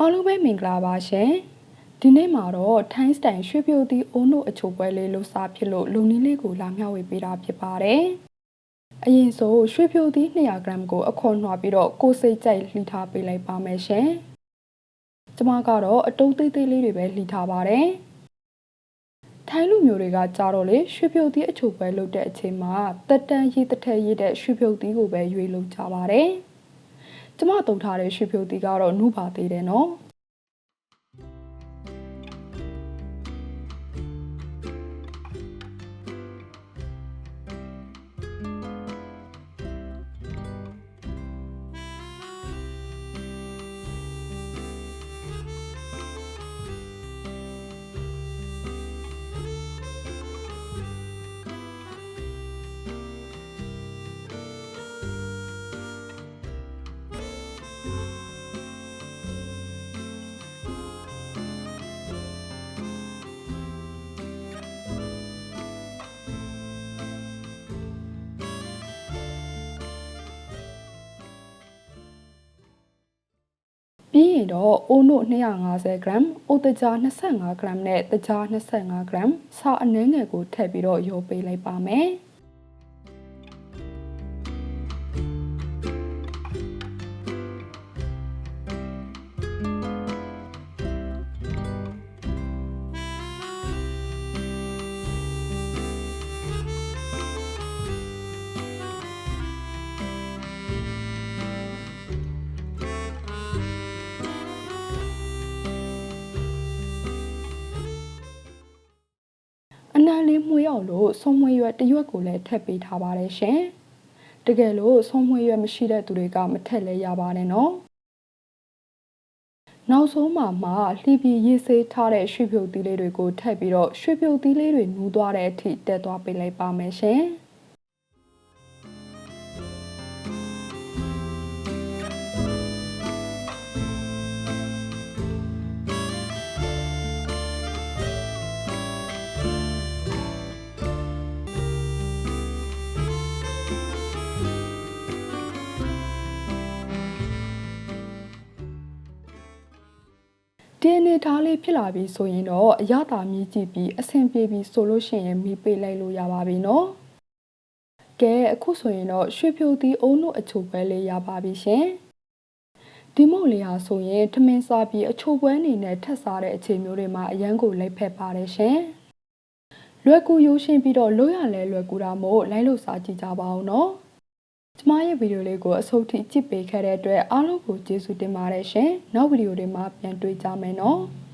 အားလုံးပဲမင်္ဂလာပါရှင်ဒီနေ့မှာတော့ထိုင်းစတိုင်ရွှေပြိုသီးအုံးတို့အချိုပွဲလေးလို့စားဖြစ်လို့လူနီးလေးကိုလာမျှဝေပေးတာဖြစ်ပါတယ်အရင်ဆိုရွှေပြိုသီး200 g ကိုအခွန်နှွာပြီးတော့ကိုယ်စိတ်ကြိုက်လှီထားပေးလိုက်ပါမယ်ရှင်ကျမကတော့အတုံးသေးသေးလေးတွေပဲလှီထားပါတယ်ထိုင်းလူမျိုးတွေကကြတော့လေရွှေပြိုသီးအချိုပွဲလုပ်တဲ့အချိန်မှာတက်တန်းရေးတစ်ထက်ရေးတဲ့ရွှေပြိုသီးကိုပဲရွေးလုပ်ကြပါတယ် ကျမတုံထားတဲ့ရွှေပြိုသီးကတော့နှုပါသေးတယ်နော် ပြီးရင်တော့အိုးနို့250 g အိုတကြား25 g နဲ့တကြား25 g စာအနှဲငယ်ကိုထည့်ပြီးတော့ရောပေးလိုက်ပါမယ် မှုရောက်လို့ဆုံးမွေးရွက်တစ်ရွက်ကိုလည်းထည့်ပေးထားပါတယ်ရှင်တကယ်လို့ဆုံးမွေးရွက်မရှိတဲ့သူတွေကမထည့်လဲရပါတယ်နော်နောက်ဆုံးမှာမှလှီပြီးရေးဆေးထားတဲ့ရွှေဖြုတ်သီးလေးတွေကိုထည့်ပြီးတော့ရွှေဖြုတ်သီးလေးတွေနူးသွားတဲ့အထိတက်သွားပေးလိုက်ပါမယ်ရှင် ဒီအနေထားလေးဖြစ်လာပြီဆိုရင်တော့အရသာမြည်ကြည့်ပြီးအဆင်ပြေပြီဆိုလို့ရှိရင်မိပေးလိုက်လို့ရပါပြီနော်ကဲအခုဆိုရင်တော့ရွှေဖြိုသီးအုံးတို့အချိုပွဲလေးရပါပြီရှင်ဒီမို့လေးဟာဆိုရင်ထမင်းစားပြီးအချိုပွဲအနေနဲ့ထပ်စားတဲ့အခြေမျိုးတွေမှာအရန်ကိုလိုက်ဖက်ပါတယ်ရှင်လွယ်ကူရိုးရှင်းပြီးတော့လို့ရလဲလွယ်ကူတာမို့လိုက်လို့စားကြည့်ကြပါဦးနော် ကျမရဲ့ဗီဒီယိုလေးကိုအဆုံးထိကြည့်ပေးခဲ့တဲ့အတွက်အားလုံးကိုကျေးဇူးတင်ပါတယ်ရှင်။နောက်ဗီဒီယိုတွေမှာပြန်တွေ့ကြမယ်နော်။